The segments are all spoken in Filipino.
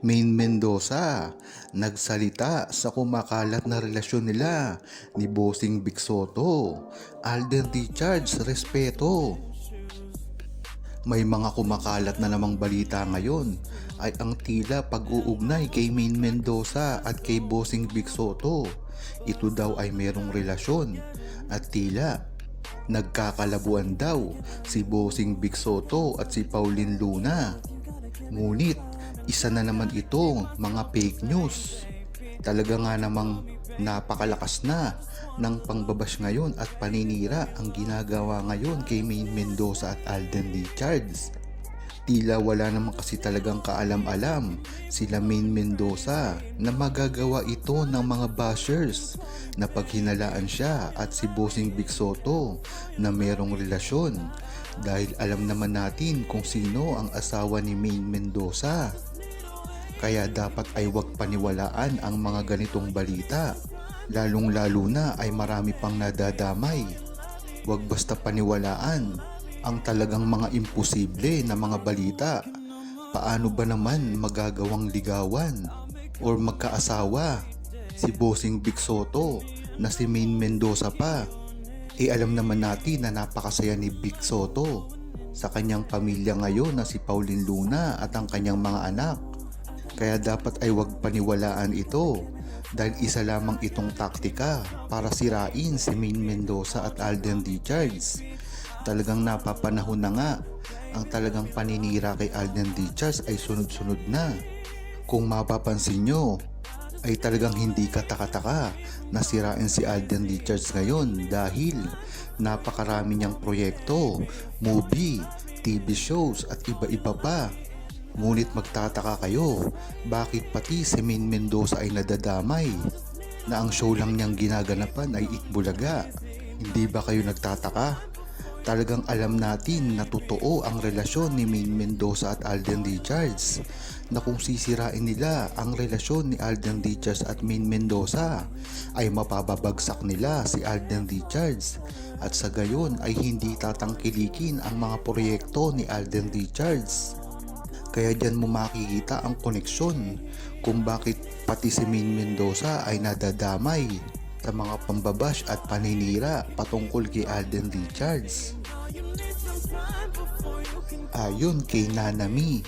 Main Mendoza nagsalita sa kumakalat na relasyon nila ni Bossing Big Soto. Alden Richards, respeto. May mga kumakalat na namang balita ngayon ay ang tila pag-uugnay kay Main Mendoza at kay Bossing Big Soto. Ito daw ay merong relasyon at tila nagkakalabuan daw si Bossing Big Soto at si Pauline Luna. Ngunit isa na naman ito mga fake news. Talaga nga namang napakalakas na ng pangbabash ngayon at paninira ang ginagawa ngayon kay Main Mendoza at Alden Richards. Tila wala naman kasi talagang kaalam-alam sila Main Mendoza na magagawa ito ng mga bashers na paghinalaan siya at si Bossing Big Soto na merong relasyon dahil alam naman natin kung sino ang asawa ni Main Mendoza. Kaya dapat ay huwag paniwalaan ang mga ganitong balita. Lalong lalo na ay marami pang nadadamay. Huwag basta paniwalaan ang talagang mga imposible na mga balita. Paano ba naman magagawang ligawan or magkaasawa si Bossing Big Soto na si Main Mendoza pa? E alam naman natin na napakasaya ni Big Soto sa kanyang pamilya ngayon na si Pauline Luna at ang kanyang mga anak. Kaya dapat ay huwag paniwalaan ito dahil isa lamang itong taktika para sirain si Main Mendoza at Alden Richards. Talagang napapanahon na nga ang talagang paninira kay Alden Richards ay sunod-sunod na. Kung mapapansin nyo, ay talagang hindi katakataka na sirain si Alden Richards ngayon dahil napakarami niyang proyekto, movie, TV shows at iba-iba pa. Ngunit magtataka kayo, bakit pati si Main Mendoza ay nadadamay na ang show lang niyang ginaganapan ay Itbulaga? Hindi ba kayo nagtataka? Talagang alam natin na totoo ang relasyon ni Main Mendoza at Alden Richards na kung sisirain nila ang relasyon ni Alden Richards at Main Mendoza ay mapababagsak nila si Alden Richards at sa gayon ay hindi tatangkilikin ang mga proyekto ni Alden Richards. Kaya dyan mo makikita ang koneksyon kung bakit pati si Main Mendoza ay nadadamay sa mga pambabash at paninira patungkol kay Alden Richards. Ayon kay Nanami,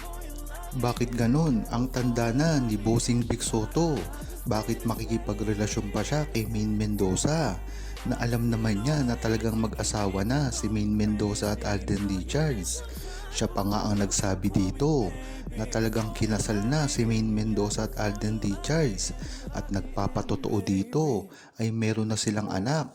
bakit ganon ang tanda na ni Bossing Big Soto? Bakit makikipagrelasyon pa siya kay Main Mendoza? Na alam naman niya na talagang mag-asawa na si Main Mendoza at Alden Richards. Siya pa nga ang nagsabi dito na talagang kinasal na si Main Mendoza at Alden Richards at nagpapatotoo dito ay meron na silang anak.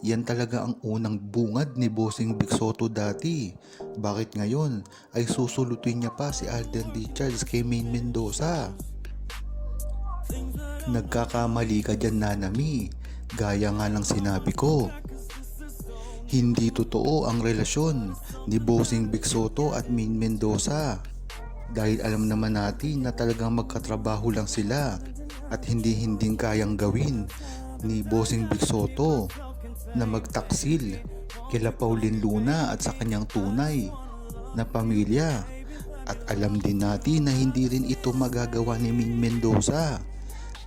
Yan talaga ang unang bungad ni Bossing Big Soto dati. Bakit ngayon ay susulutin niya pa si Alden Richards kay Main Mendoza? Nagkakamali ka dyan nanami, gaya nga ng sinabi ko. Hindi totoo ang relasyon ni Bossing Big Soto at Main Mendoza. Dahil alam naman natin na talagang magkatrabaho lang sila at hindi hinding kayang gawin ni Bossing Big Soto na magtaksil kila Pauline Luna at sa kanyang tunay na pamilya. At alam din natin na hindi rin ito magagawa ni Main Mendoza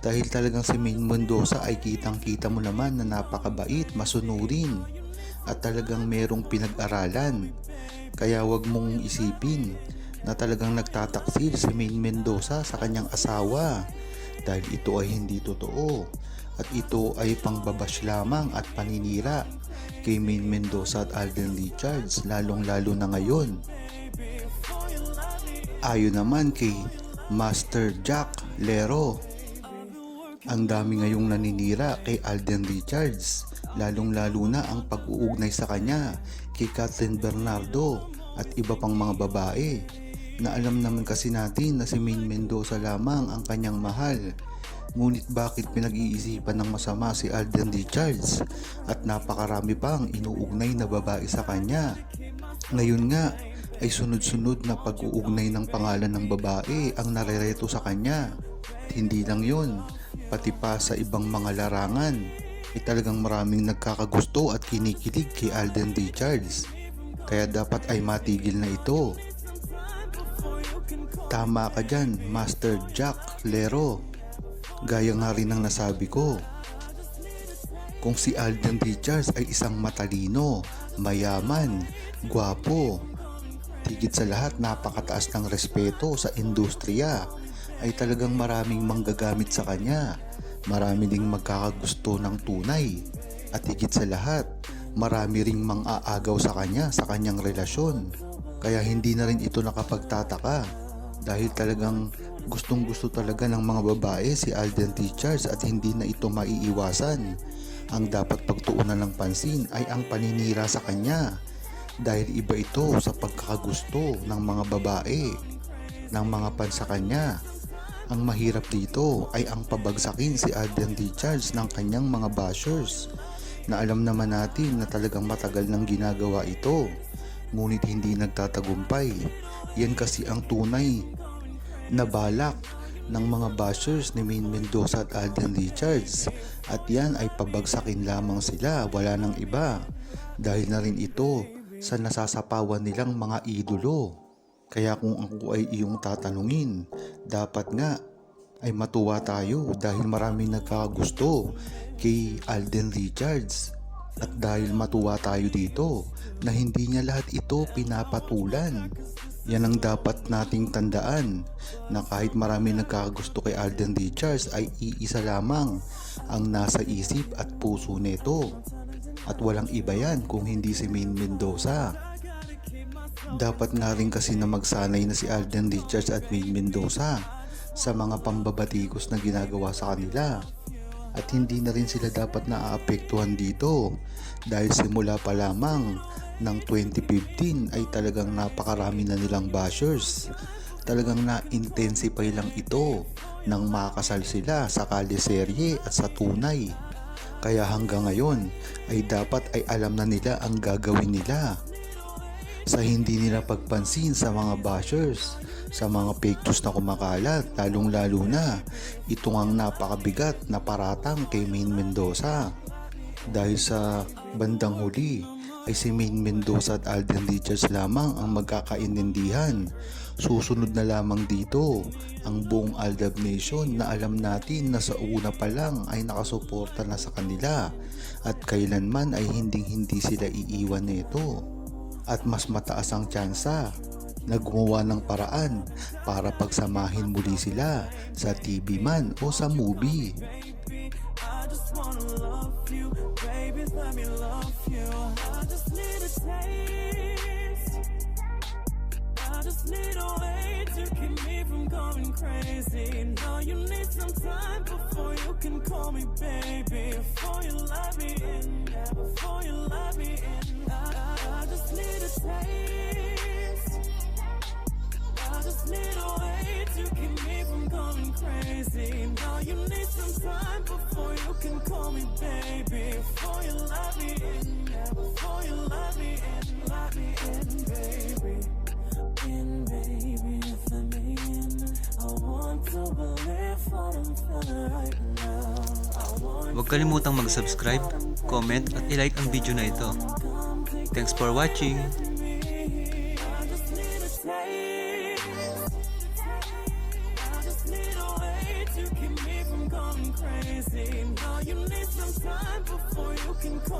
dahil talagang si Main Mendoza ay kitang kita mo naman na napakabait, masunurin at talagang merong pinag-aralan. Kaya wag mong isipin na talagang nagtataksil si Main Mendoza sa kanyang asawa dahil ito ay hindi totoo at ito ay pangbabash lamang at paninira kay Main Mendoza at Alden Richards lalong lalo na ngayon. Ayon naman kay Master Jack Lero, ang dami ngayong naninira kay Alden Richards lalong lalo na ang pag-uugnay sa kanya kay Kathleen Bernardo at iba pang mga babae na alam naman kasi natin na si Main Mendoza lamang ang kanyang mahal. Ngunit bakit pinag-iisipan ng masama si Alden Richards at napakarami pang inuugnay na babae sa kanya. Ngayon nga ay sunod-sunod na pag-uugnay ng pangalan ng babae ang narereto sa kanya. Hindi lang yon, pati pa sa ibang mga larangan ay talagang maraming nagkakagusto at kinikilig kay Alden Richards. Kaya dapat ay matigil na ito. Tama ka dyan, Master Jack Lero. Gaya nga rin ng nasabi ko. Kung si Alden Richards ay isang matalino, mayaman, gwapo, higit sa lahat napakataas ng respeto sa industriya, ay talagang maraming manggagamit sa kanya. Marami ding magkakagusto ng tunay. At higit sa lahat, marami ring mang-aagaw sa kanya sa kanyang relasyon. Kaya hindi na rin ito nakapagtataka dahil talagang gustong gusto talaga ng mga babae si Alden Richards at hindi na ito maiiwasan. Ang dapat pagtuunan ng pansin ay ang paninira sa kanya dahil iba ito sa pagkakagusto ng mga babae ng mga pan sa kanya. Ang mahirap dito ay ang pabagsakin si Alden Richards ng kanyang mga bashers na alam naman natin na talagang matagal nang ginagawa ito ngunit hindi nagtatagumpay. Yan kasi ang tunay na balak ng mga bashers ni Main Mendoza at Alden Richards at yan ay pabagsakin lamang sila wala nang iba dahil na rin ito sa nasasapawan nilang mga idolo. Kaya kung ako ay iyong tatanungin, dapat nga ay matuwa tayo dahil maraming nagkakagusto kay Alden Richards. At dahil matuwa tayo dito na hindi niya lahat ito pinapatulan. Yan ang dapat nating tandaan na kahit marami nagkakagusto kay Alden Richards ay iisa lamang ang nasa isip at puso nito. At walang iba yan kung hindi si Main Mendoza. Dapat nga rin kasi na magsanay na si Alden Richards at Main Mendoza sa mga pambabatikos na ginagawa sa kanila. At hindi na rin sila dapat naaapektuhan dito dahil simula pa lamang ng 2015 ay talagang napakarami na nilang bashers. Talagang na-intensify lang ito nang makasal sila sa kaliserye at sa tunay. Kaya hanggang ngayon ay dapat ay alam na nila ang gagawin nila sa hindi nila pagpansin sa mga bashers, sa mga fake news na kumakalat, lalong lalo na ito ang napakabigat na paratang kay Main Mendoza. Dahil sa bandang huli ay si Main Mendoza at Alden Richards lamang ang magkakaintindihan. Susunod na lamang dito ang buong Aldab Nation na alam natin na sa una pa lang ay nakasuporta na sa kanila at kailanman ay hindi hindi sila iiwan nito at mas mataas ang tsansa na gumawa ng paraan para pagsamahin muli sila sa TV man o sa movie. You can call me baby. Before you let me in, yeah, before you let me in. I, I, I just need a taste. I just need a way to keep me from going crazy. Now you need some time before you can call me baby. Before you let me in, yeah, before you let me in, let me in, baby. In, baby, let me in. I want to believe what I'm feeling right now. Huwag kalimutang mag-subscribe, comment at i-like ang video na ito. Thanks for watching! Crazy. Now you need some time before you can call.